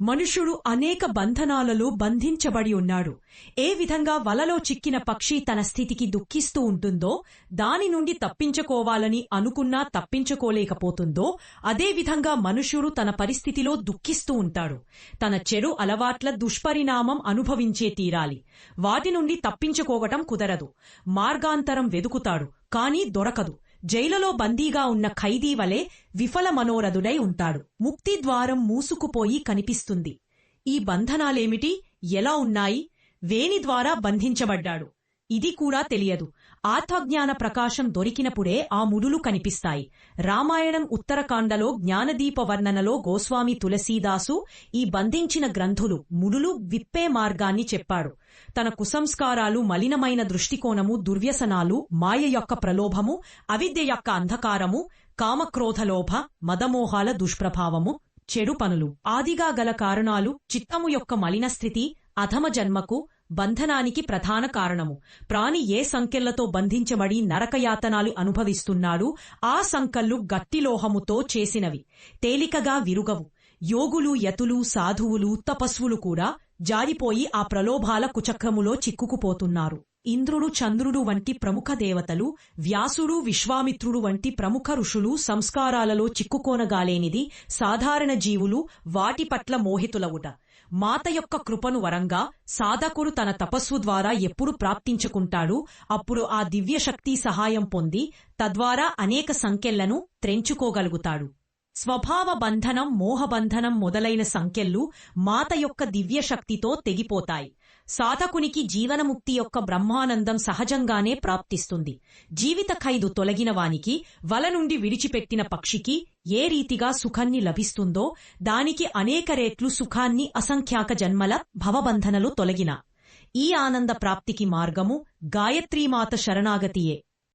మనుషుడు అనేక బంధనాలలో బంధించబడి ఉన్నాడు. ఏ విధంగా వలలో చిక్కిన పక్షి తన స్థితికి దుఃఖిస్తూ ఉంటుందో దాని నుండి తప్పించుకోవాలని అనుకున్నా తప్పించుకోలేకపోతుందో అదే విధంగా మనుషుడు తన పరిస్థితిలో దుఃఖిస్తూ ఉంటాడు. తన చెడు అలవాట్ల దుష్పరిణామం అనుభవించే తీరాలి. వాటి నుండి తప్పించుకోవటం కుదరదు. మార్గాంతరం వెదుకుతాడు కాని దొరకదు. జైలులో బందీగా ఉన్న ఖైదీ వలె విఫల మనోరథుడై ఉంటాడు. ముక్తి ద్వారం మూసుకుపోయి కనిపిస్తుంది. ఈ బంధనాలేమిటి? ఎలా ఉన్నాయి? వేని ద్వారా బంధించబడ్డాడు. ఇది కూడా తెలియదు. ఆత్మజ్ఞాన ప్రకాశం దొరికినప్పుడే ఆ ముడులు కనిపిస్తాయి. రామాయణం ఉత్తరకాండలో జ్ఞానదీప వర్ణనలో గోస్వామి తులసీదాసు ఈ బంధించిన గ్రంథులు ముడులు విప్పే మార్గాన్ని చెప్పాడు. తన కుసంస్కారాలు మలినమైన దృష్టికోణము దుర్వ్యసనాలు మాయ యొక్క ప్రలోభము అవిద్య యొక్క అంధకారము కామక్రోధలోభ మదమోహాల దుష్ప్రభావము చెడు పనులు. ఆదిగా గల కారణాలు చిత్తము యొక్క మలిన స్థితి అధమ జన్మకు బంధనానికి ప్రధాన కారణము. ప్రాణి ఏ సంకెళ్ళతో బంధించబడి నరకయాతనాలు అనుభవిస్తున్నాడు ఆ సంకల్లు గట్టిలోహముతో చేసినవి. తేలికగా విరుగవు. యోగులు యతులు సాధువులు తపస్వులు కూడా జారిపోయి ఆ ప్రలోభాల కుచక్రములో చిక్కుకుపోతున్నారు. ఇంద్రుడు చంద్రుడు వంటి ప్రముఖ దేవతలు వ్యాసుడు విశ్వామిత్రుడు వంటి ప్రముఖ ఋషులు సంస్కారాలలో చిక్కుకోనగాలేనిది సాధారణ జీవులు వాటి పట్ల మోహితులవుట. మాత యొక్క కృపను వరంగా సాధకుడు తన తపస్సు ద్వారా ఎప్పుడు ప్రాప్తించుకుంటాడు అప్పుడు ఆ దివ్యశక్తి సహాయం పొంది తద్వారా అనేక సంఖ్యలను త్రెంచుకోగలుగుతాడు. స్వభావ బంధనం మోహబంధనం మొదలైన సంఖ్యలు మాత యొక్క దివ్యశక్తితో తెగిపోతాయి. సాధకునికి జీవనముక్తి యొక్క బ్రహ్మానందం సహజంగానే ప్రాప్తిస్తుంది. జీవిత ఖైదు తొలగిన వానికి వల నుండి విడిచిపెట్టిన పక్షికి ఏ రీతిగా సుఖాన్ని లభిస్తుందో దానికి అనేక రేట్లు సుఖాన్ని అసంఖ్యాక జన్మల భవబంధనలు తొలగిన. ఈ ఆనంద ప్రాప్తికి మార్గము గాయత్రీమాత శరణాగతియే.